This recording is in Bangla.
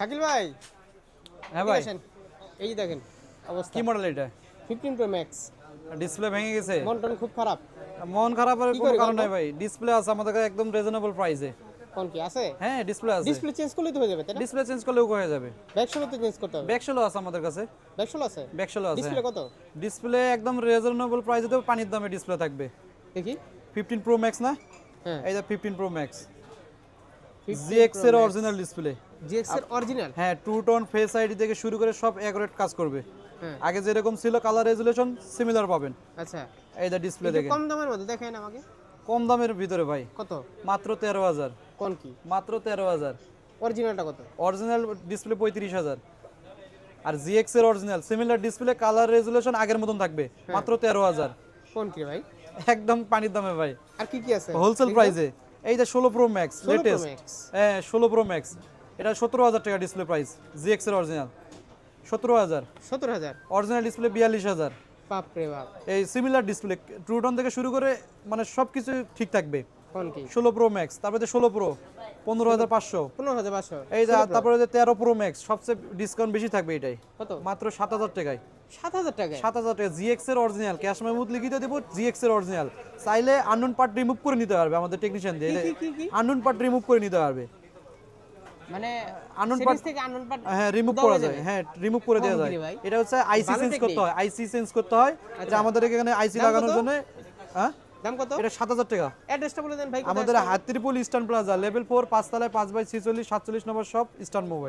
শাকিল ভাই? হ্যাঁ ভাই। এই যে দেখেন অবস্থা। কি মডেল এটা? ফিফটিন প্রো ম্যাক্স ডিসপ্লে ভেঙে গেছে? মন টন খুব খারাপ। মন খারাপের কি কোনো কারণ নাই ভাই। ডিসপ্লে আছে আমাদের কাছে একদম রিজনেবল প্রাইসে কোন কি আছে? হ্যাঁ ডিসপ্লে আছে। ডিসপ্লে চেঞ্জ করলেই তো হয়ে যাবে তাই না? ডিসপ্লে চেঞ্জ করলেও হয়ে যাবে। ব্যাকশোলো তো চেঞ্জ করতে হবে। ব্যাকশেলও আছে আমাদের কাছে। ব্যাকশোলো আছে? ব্যাকশেলও আছে ডিসপ্লে কত? ডিসপ্লে একদম রিজনেবল প্রাইসে তো পানির দামে ডিসপ্লে থাকবে। দেখি। ফিফটিন প্রো ম্যাক্স না? হ্যাঁ। এই যে ফিফটিন প্রো ম্যাক্স জিএক্স এর অরিজিনাল ডিসপ্লে জিএক্স এর অরিজিনাল হ্যাঁ টু টোন ফেস আইডি থেকে শুরু করে সব অ্যাকুরেট কাজ করবে। হ্যাঁ। আগে যেরকম ছিল কালার রেজুলেশন সিমিলার পাবেন। আচ্ছা। এই ডিসপ্লে দেখেন। কম দামের মধ্যে দেখেন আমাকে। কম দামের ভিতরে ভাই। কত? মাত্র তেরো হাজার। কোন কি? মাত্র তেরো হাজার। অরিজিনালটা কত? অরিজিনাল ডিসপ্লে পঁয়ত্রিশ হাজার। আর জিএক্স এর original similar display colour resolution আগের মতন থাকবে। মাত্র তেরো হাজার। কোন কি ভাই? একদম পানির দামে ভাই। আর কি কি আছে? হোলসেল প্রাইসে এই যে ষোলো প্রো ম্যাক্স লেটেস্ট হ্যাঁ ষোলো প্রো ম্যাক্স এটা সতেরো হাজার টাকা ডিসপ্লে প্রাইস জিএক্স এর অরিজিনাল সতেরো হাজার। সতেরো হাজার। অরিজিনাল ডিসপ্লে বিয়াল্লিশ হাজার। বাপ রে বাপ। এই সিমিলার ডিসপ্লে ট্রুটন থেকে শুরু করে মানে সব কিছু ঠিক থাকবে। ষোলো প্রো ম্যাক্স তারপরে ষোলো প্রো পনেরো হাজার পাঁচশো। পনেরো হাজার পাঁচশো। এই তারপরে তেরো প্রো ম্যাক্স সবচেয়ে ডিসকাউন্ট বেশি থাকবে এটাই। কত? মাত্র সাত হাজার টাকায়। সাত হাজার টাকা সাত হাজার টাকা জিএক্স এর অরিজিনাল ক্যাশ মেমুত লিখিত দেবো জিএক্স এর অরিজিনাল চাইলে আননোন পার্ট রিমুভ করে নিতে পারবে আমাদের টেকনিশিয়ান দিয়ে আননোন পার্ট রিমুভ করে নিতে পারবে। মানে Unknown series থেকে আননোন পার্ট হ্যাঁ রিমুভ করা যায়। হ্যাঁ রিমুভ করে দেওয়া যায়। এটা হচ্ছে আইসি করতে। হয় আইসি করতে হয়। এটা আমাদের এখানে আইসি লাগানোর জন্য হ্যাঁ? দাম কত? এটা সাত হাজার টাকা। অ্যাড্রেসটা বলে দেন ভাই আমাদের Hatirpool Eastern Plaza level four পাঁচতলায় পাঁচ বাই ছিচল্লিশ সাতচল্লিশ নম্বর সব ইস্টার্ন মোবাইল